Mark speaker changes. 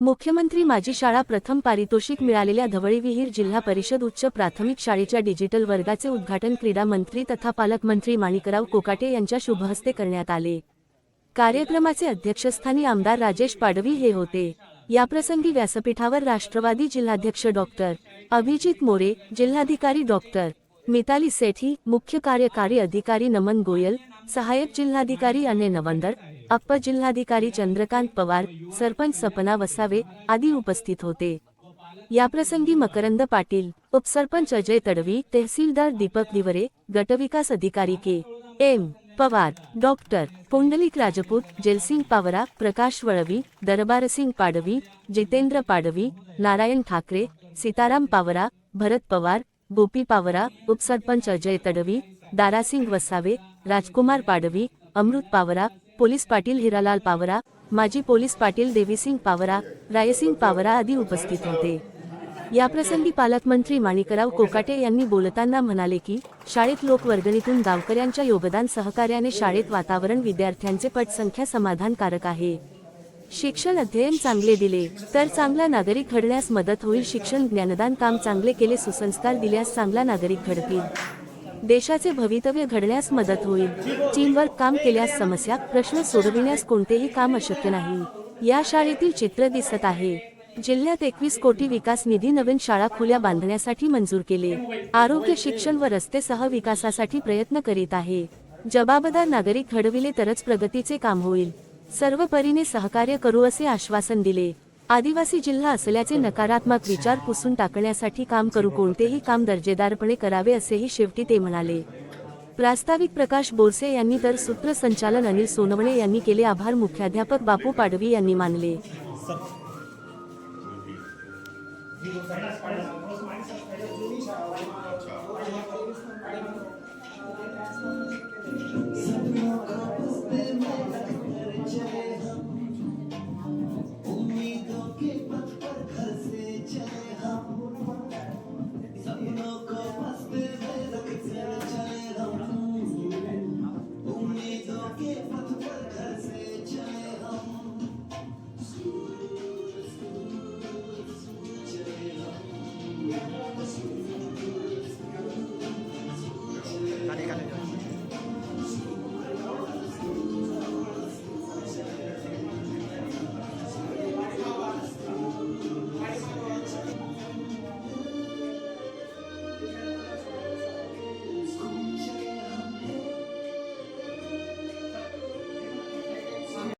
Speaker 1: मुख्यमंत्री माझी शाळा प्रथम पारितोषिक मिळालेल्या धवळी विहीर जिल्हा परिषद उच्च प्राथमिक शाळेच्या डिजिटल वर्गाचे उद्घाटन क्रीडा मंत्री तथा पालकमंत्री माणिकराव कोकाटे यांच्या शुभहस्ते करण्यात आले. कार्यक्रमाचे अध्यक्षस्थानी आमदार राजेश पाडवी हे होते. याप्रसंगी व्यासपीठावर राष्ट्रवादी जिल्हाध्यक्ष डॉक्टर अभिजित मोरे जिल्हाधिकारी डॉक्टर मिताली सेठी मुख्य कार्यकारी अधिकारी नमन गोयल सहाय्यक जिल्हाधिकारी अने नवंदर अप्पर जिल्हाधिकारी चंद्रकांत पवार सरपंच सपना वसावे आदी उपस्थित होते. याप्रसंगी मकरंद पाटील उपसरपंच अजय तडवी तहसीलदार दीपक दिवरे गटविकास अधिकारी K. M. Pawar doctor Pundalik Rajput Jalsing Pawara Prakash Valvi Darbarsing Padvi Jitendra Padvi Narayan Thackeray Sitaram Pawara Bharat Pawar Gopi Pawara उपसरपंच अजय तडवी दारासिंग वसावे राजकुमार पाडवी अमृत पावरा पोलीस पाटील हिरालाल पावरा माजी पोलीस पाटील देवीसिंग पावरा रायसिंग पावरा आदी उपस्थित होते. याप्रसंगी पालकमंत्री माणिकराव कोकाटे यांनी बोलताना म्हणाले की शाळेत लोकवर्गणीतून गावकऱ्यांच्या योगदान सहकार्याने शाळेत वातावरण विद्यार्थ्यांचे पटसंख्या समाधानकारक आहे. शिक्षण अध्ययन चांगले दिले तर चांगला नागरिक घडण्यास मदत होईल. शिक्षण ज्ञानदान काम चांगले केले सुसंस्कार दिल्यास चांगला नागरिक घडतील. देशाचे भवितव्य घडण्यास मदत होईल. टीमवर काम केल्यास समस्या प्रश्न सोडविण्यास कोणतेही काम अशक्य नाही. या शाळेतील चित्र दिसत आहे. जिल्ह्यात एकवीस कोटी विकास निधी नवीन शाळा खुल्या बांधण्यासाठी मंजूर केले. आरोग्य शिक्षण व रस्तेसह विकासासाठी प्रयत्न करीत आहे. जबाबदार नागरिक घडविले तरच प्रगतीचे काम होईल. सर्व परीने सहकार्य करू असे आश्वासन दिले. आदिवासी जिल्हा असल्याचे नकारात्मक विचार पुसून टाकण्यासाठी काम करू कोणतेही काम दर्जेदारपणे करावे असेही शेवटी ते म्हणाले. प्रास्ताविक प्रकाश बोरसे यांनी तर सूत्रसंचालन अनिल सोनवणे यांनी केले आभार मुख्याध्यापक बापू पाडवी यांनी मानले.